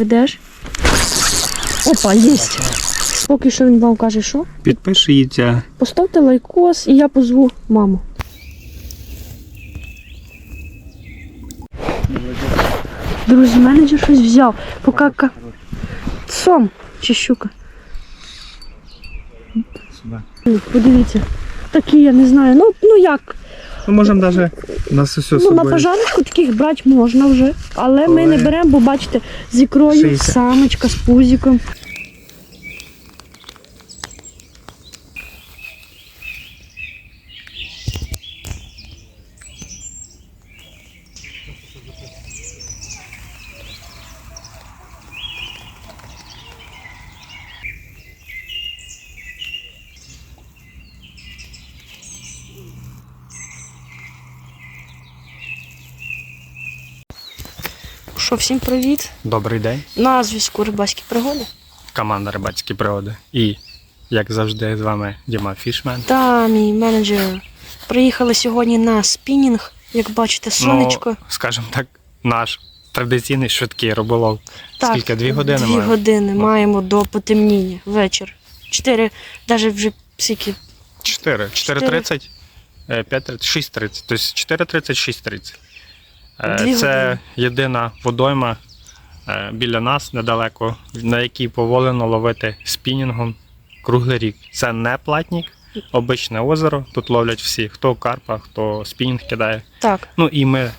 Йдеш? Опа, єсть. Поки що він вам каже, що? Підпишіться. Поставте лайкос і я позву маму. Друзі, менеджер щось взяв. Поки ка... Сом чи щука. Подивіться. Такі, я не знаю. Ну, ну як? Ну, можемо навіть нас усе Ну, на пожарочку таких брати можна вже. Але ми не беремо, бо бачите, з ікрою, 60. самочка з пузиком. Що, всім привіт. Добрий день, На зв'язку рибацькі пригоди. команда рибацькі пригоди. І, як завжди, з вами Діма Фішмен. Та мій менеджер. Приїхали сьогодні на спінінг. Як бачите, сонечко. Ну, скажімо так, наш традиційний швидкий риболов. так, Скільки? Дві години Дві маємо? години Ну. маємо до потемніння. Вечір. Чотири, навіть вже скільки. 4. 4.30, е, 5.30, 6.30. Тобто 4.30, 6.30. Е, Дві Це години. єдина водойма е, біля нас недалеко, на якій поволено ловити спінінгом круглий рік. Це не платник, обичне озеро. Тут ловлять всі, хто карпа, хто спінінг кидає. Так. Ну і ми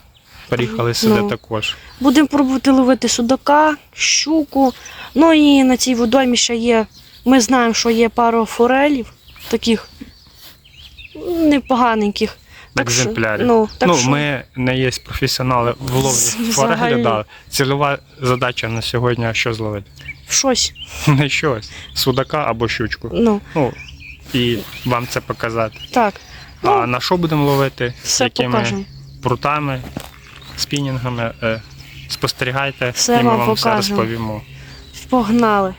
приїхали сюди Ну. також. Будемо пробувати ловити судака, щуку. Ну і на цій водоймі ще є. Ми знаємо, що є пара форелів, таких непоганеньких. Так Екземплярів. ну, так ну, що, ми не є професіонали в ловлі да. Цільова задача на сьогодні що зловити? щось. Не щось. Судака або щучку. Ну, Ну, і вам це показати. так. а Ну, на що будемо ловити? все Якими покажемо. прутами, спінінгами? Е, спостерігайте, Все і ми вам вам все розповімо. Погнали.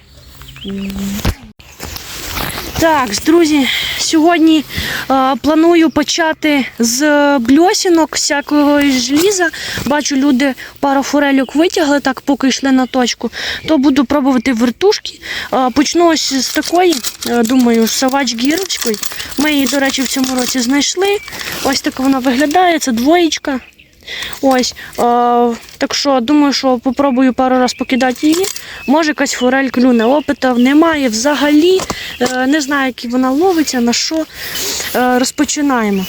Так, друзі, сьогодні е, планую почати з бльосінок, всякого із желіза. Бачу, люди пару форельок витягли, так поки йшли на точку. То буду пробувати вертушки. Е, почну ось з такої, е, думаю, савач гірочкою. Ми її, до речі, в цьому році знайшли. Ось так вона виглядає, це двоєчка. Ось, е, так що думаю, що попробую пару раз покидати її. Може якась форель клюне. Опитів немає взагалі. Е, не знаю, як вона ловиться, на що. Е, розпочинаємо.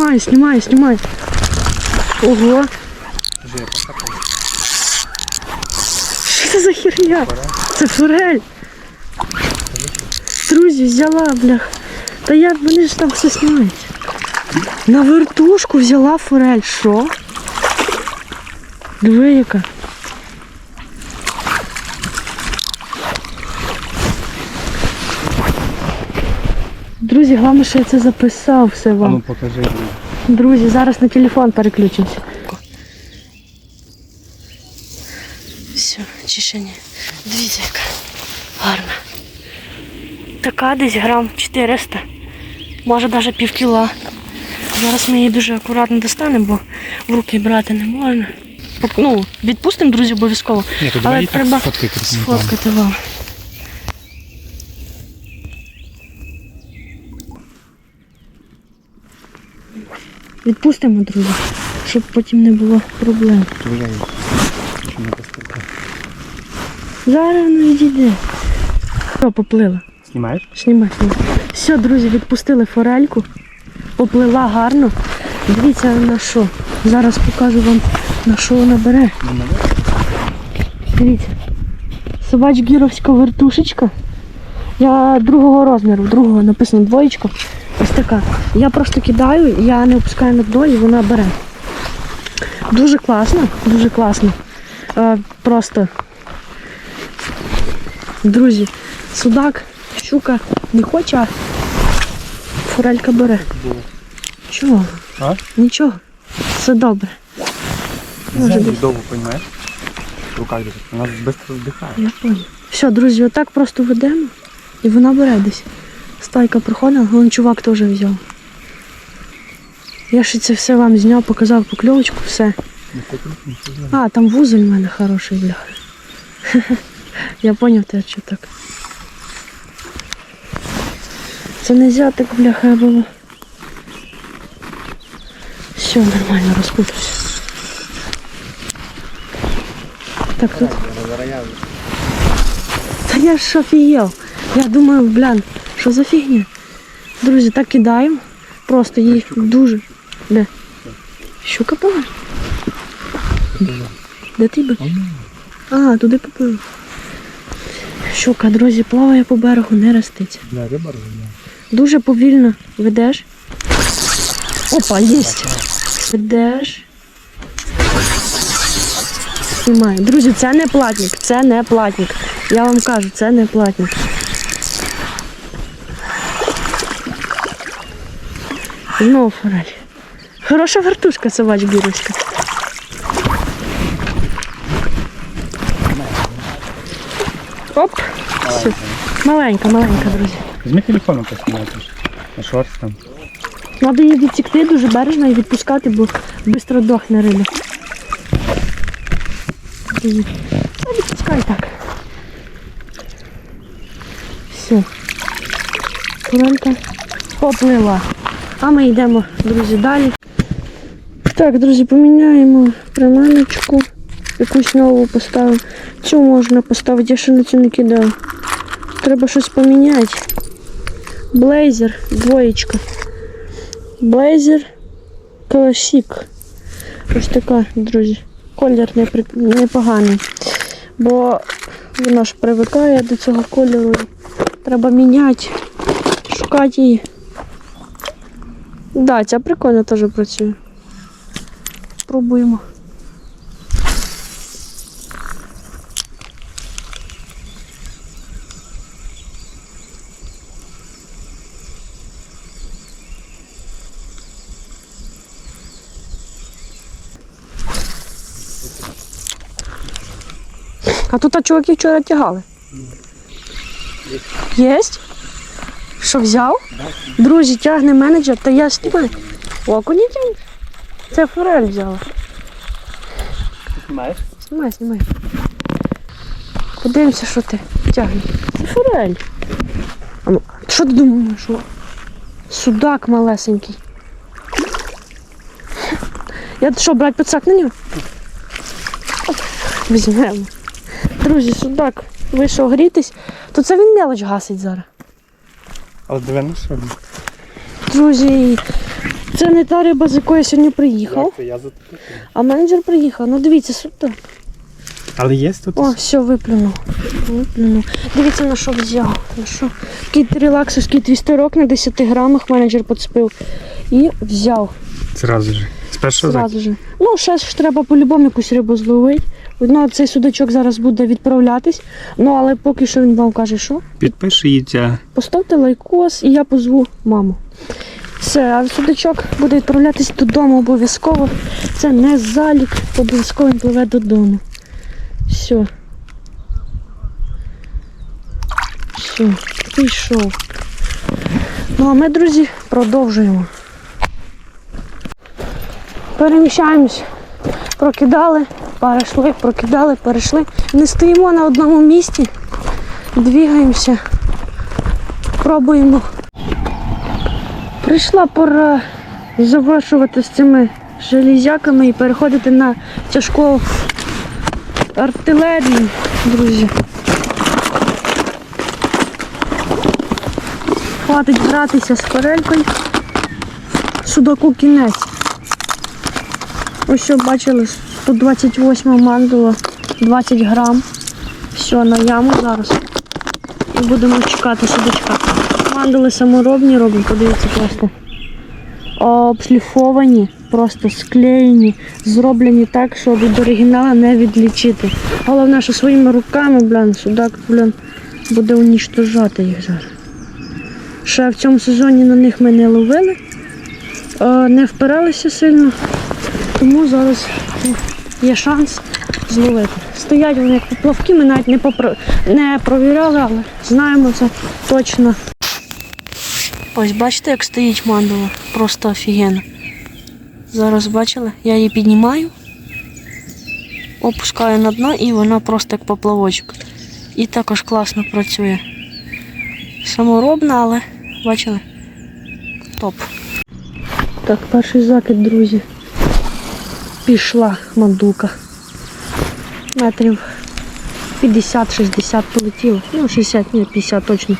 Знімаю, снимай, снимай. Ого. Що це за херня? Це форель. Друзі, взяла, блях. Та я, вони ж там все знімають. На вертушку взяла форель. Що? Диви яка. Друзі, головне, що я це записав все вам. покажи. Друзі, зараз на телефон переключимося. Все, чешення. Дивіться, яка гарна. Така десь грам 400, може навіть пів кіла. Зараз ми її дуже акуратно достанемо, бо в руки брати не можна. Ну, відпустимо, друзі, обов'язково. Ні, Але треба сфоткати вам. Відпустимо, друзі, щоб потім не було проблем. Зараз воно відійде. Що, поплила? Знімаєш? Знімай, знімай. Все, друзі, відпустили форельку. Поплила гарно. Дивіться на що. Зараз покажу вам на що вона бере. Дивіться. Собач гіровська вертушечка. Я другого розміру, другого написано двоєчка. Ось така. Я просто кидаю, я не опускаю на дно і вона бере. Дуже класно, дуже класно. Е, просто. Друзі, судак, щука не хоче, а форелька бере. Чого? А? Нічого. Все добре. Може бути. довго, розумієш? Держить. Вона швидко здихає. Я понял. Все, друзі, отак просто ведемо і вона бере десь. Стайка проходила, вон чувак теж взяв. Я ще це все вам зняв, показав покльовочку, все. А, там вузель в мене хороший, бляха. Я поняв те, що так. Це не взяти, бляха, було. Все, нормально, розпутався. Так, тут. Та я ж офігел. Я думаю, блін, що за фігня? Друзі, так кидаємо. Просто їх дуже. Де? Щука пала? Де ти би? А, туди попив. Щука, друзі, плаває по берегу, не розуміє. Дуже повільно ведеш. Опа, єсть. Ведеш. Знімаю. Друзі, це не платник, це не платник. Я вам кажу, це не платник. Знову форель. Хороша вертушка собач бірівська. Оп. Все. Маленька, маленька, друзі. Візьми телефон поснімати. На шорт там. Треба її відсікти дуже бережно і відпускати, бо швидко дохне риба. Друзі, Та відпускай так. Все. Турелька поплила. А ми йдемо, друзі, далі. Так, друзі, поміняємо приманочку. Якусь нову поставимо. Цю можна поставити, я ще на цю не кидав. Треба щось поміняти. Блейзер, двоєчка. Блейзер Класік. Ось така, друзі. Колір непоганий. Бо воно ж привикає до цього кольору. Треба міняти, шукати її. Да, ця прикольно теж працює. Пробуємо. А тут а чуваки вчора тягали. Єсть? Що взяв? Друзі, тягне менеджер, та я знімаю. Окуні тягне. Це форель взяла. Знімаєш? Знімай, знімай. Подивимося, що ти тягне. Це форель. А ну, що ти думаєш? Судак малесенький. Я що, брати пицак на нього? Візьмемо. Друзі, судак вийшов грітись, то це він мелоч гасить зараз. Але диви на що. Друзі, це не та риба, з якої я сьогодні приїхав, Це я затопив. а менеджер приїхав. Ну дивіться, судак. Але є тут. О, все, виплюнув. Виплюнув. Дивіться, на що взяв. На що? Такий релаксовський твістерок на 10 грамах менеджер поцепив. І взяв Зразу ж. З першого зразу. Ну, ще ж треба по-любому якусь рибу зловити. Ну, цей судачок зараз буде відправлятись. Ну, але поки що він вам каже, що Підпишіться. поставте лайкос і я позву маму. Все, а судачок буде відправлятись додому обов'язково. Це не залік, обов'язково він пливе додому. Все. Все, пішов. Ну а ми, друзі, продовжуємо. Переміщаємось. Прокидали, перейшли, прокидали, перейшли. Не стоїмо на одному місці. Двігаємося. Пробуємо. Прийшла пора завершувати з цими железяками і переходити на тяжку артилерію, друзі. Хватить гратися з форелькою. Судаку кінець. Ось що бачили, 128 мандула, 20 грам. Все, на яму зараз. І будемо чекати судачка. Мандали саморобні робимо, подивіться просто. Обшліфовані, просто склеєні, зроблені так, що від оригінала не відлічити. Головне, що своїми руками, блін, судак, блін, буде унічтожати їх зараз. Ще в цьому сезоні на них ми не ловили, е, не впиралися сильно, тому зараз є шанс зловити. Стоять вони як поплавки, ми навіть не, попро... не провіряли, але знаємо це точно. Ось бачите, як стоїть мандала. Просто офігенно. Зараз бачили, я її піднімаю, опускаю на дно і вона просто як поплавочок. І також класно працює. Саморобна, але бачили? Топ. Так, перший закид, друзі. Пішла мандука. Метрів 50-60 полетіло. Ну, 60, ні, 50 точно.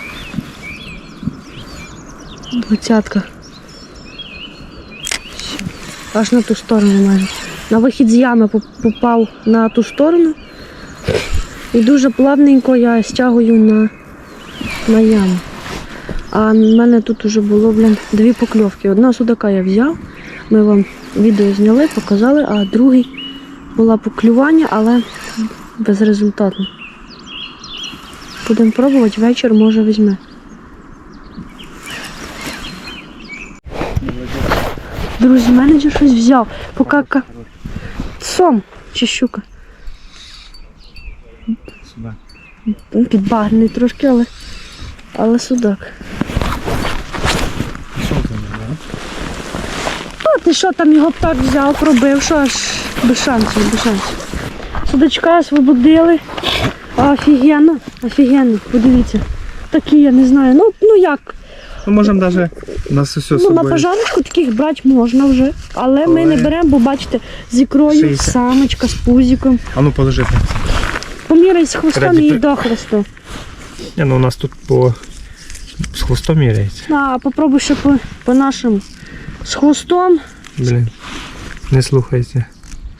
Двадцятка. Аж на ту сторону майже. На вихід з ями попав на ту сторону. І дуже плавненько я стягую на, на яму. А в мене тут уже було, блін, дві покльовки. Одна судака я взяв. Ми вам відео зняли, показали, а другий була поклювання, але безрезультатно. Будемо пробувати, вечір може візьме. Друзі, менеджер щось взяв. Поки ка- сом чи щука. Ну, Підбагрений трошки, але, але судак. Що там, да? Ти що там його птак взяв, пробив, що аж без шансів, без шансів. Судачка освободили. Офігенно, офігенно, подивіться. Такі, я не знаю. Ну, ну як? Ну, можемо навіть нас усе Ну, на пожарочку таких брати можна вже. Але ми не беремо, бо бачите, з ікрою, 60. самочка з пузиком. А ну положи. Поміряй з хвостом і до хвосту. Ні, ну у нас тут по з хвостом міряється. А, попробуй ще по, по нашому. З хвостом. Блін. Не слухайся.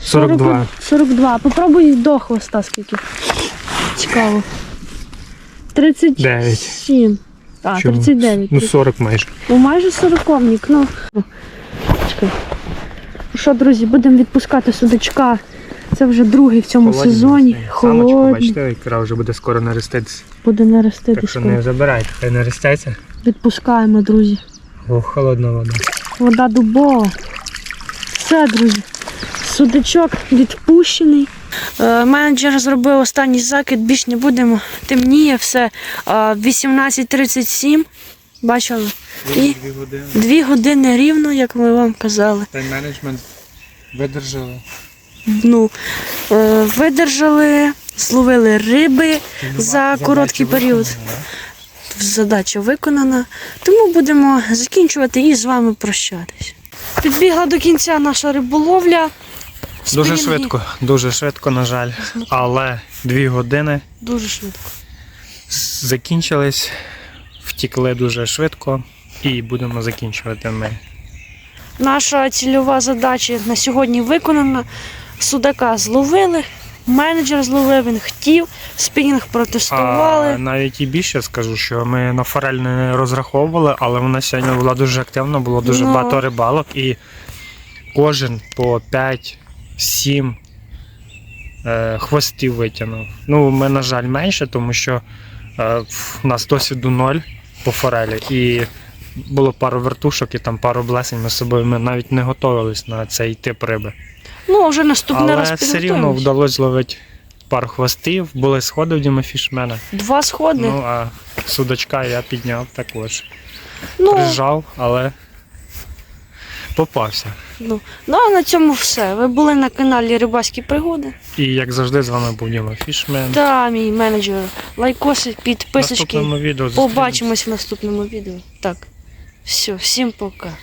42. 42. Попробуй до хвоста скільки. Цікаво. 37. А, Чому? 39. Ну 40 майже. Ну майже сороковник. Ну. Чекай. Ну Що, друзі, будемо відпускати судачка. Це вже другий в цьому сезоні. Самочку, Холодний. бачите, ікра вже буде скоро нароститися. Буде нерести Так що не забирайте, хай наростеться. Відпускаємо, друзі. О, холодна вода. Вода дубова. Все, друзі. Судачок відпущений. Е, менеджер зробив останній закид, більш не будемо. Темніє все. Е, 18.37. Бачили? І Дві години. дві години рівно, як ми вам казали. Тайм-менеджмент видержали. Ну, е, видержали, зловили риби за короткий період. Задача виконана. Тому будемо закінчувати і з вами прощатись. Підбігла до кінця наша риболовля. Дуже швидко, дуже швидко, на жаль. Але дві години Дуже швидко. закінчились, втікли дуже швидко і будемо закінчувати ми. Наша цільова задача на сьогодні виконана. Судака зловили, менеджер зловив, він хотів, спінінг протестували. А навіть і більше скажу, що ми на форель не розраховували, але вона сьогодні була дуже активна, було дуже Ну. багато рибалок і кожен по 5-7 е, хвостів витягнув. Ну, ми, на жаль, менше, тому що е, в нас досвіду ноль по форелі. І було пару вертушок і там пару блесень. Ми з собою ми навіть не готувалися на цей тип риби. Ну, вже наступний Але раз все рівно вдалося зловити пару хвостів, були сходи в Діма Фішмена. Два сходи. Ну, а судачка я підняв також. Ну, Прижав, але попався. ну, ну, а на цьому все. Ви були на каналі Рибацькі пригоди. І як завжди, з вами був Діма Фішмен. Та мій менеджер. Лайкоси, підписочки. наступному відео. Побачимось в наступному відео. Так. Все, всім пока.